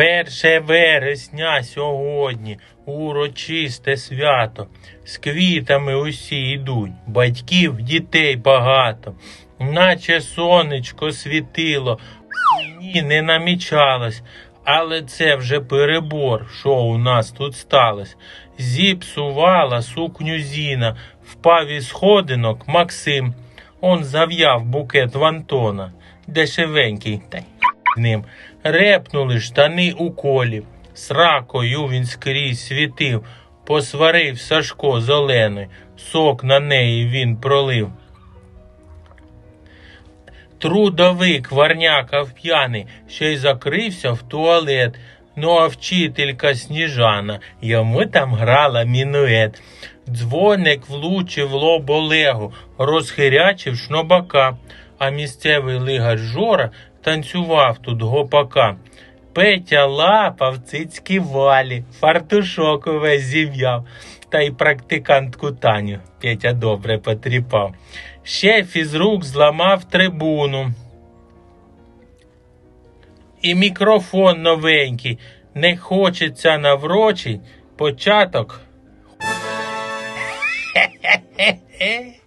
Перше вересня сьогодні, урочисте свято. З квітами усі йдуть, батьків, дітей багато. Наче сонечко світило, ні, не намічалось. Але це вже перебор, що у нас тут сталося. Зіпсувала сукню Зіна, впав із сходинок Максим. Он зав'яв букет в Антона, дешевенький, ним. Репнули штани у колі. Сракою він скрізь світив, посварив Сашко з Оленою, сок на неї він пролив. Трудовик варняка п'яний, ще й закрився в туалет. Ну а вчителька Сніжана, йому там грала мінует. Дзвоник влучив лоб Олегу, розхирячив шнобака, а місцевий лигач Жора танцював тут гопака. Петя лапав цицькі валі, фартушок увесь зів'яв, та й практикантку Таню Петя добре потріпав. Ще фізрук зламав трибуну. І мікрофон новенький. Не хочеться наврочить початок. Хе-хе-хе.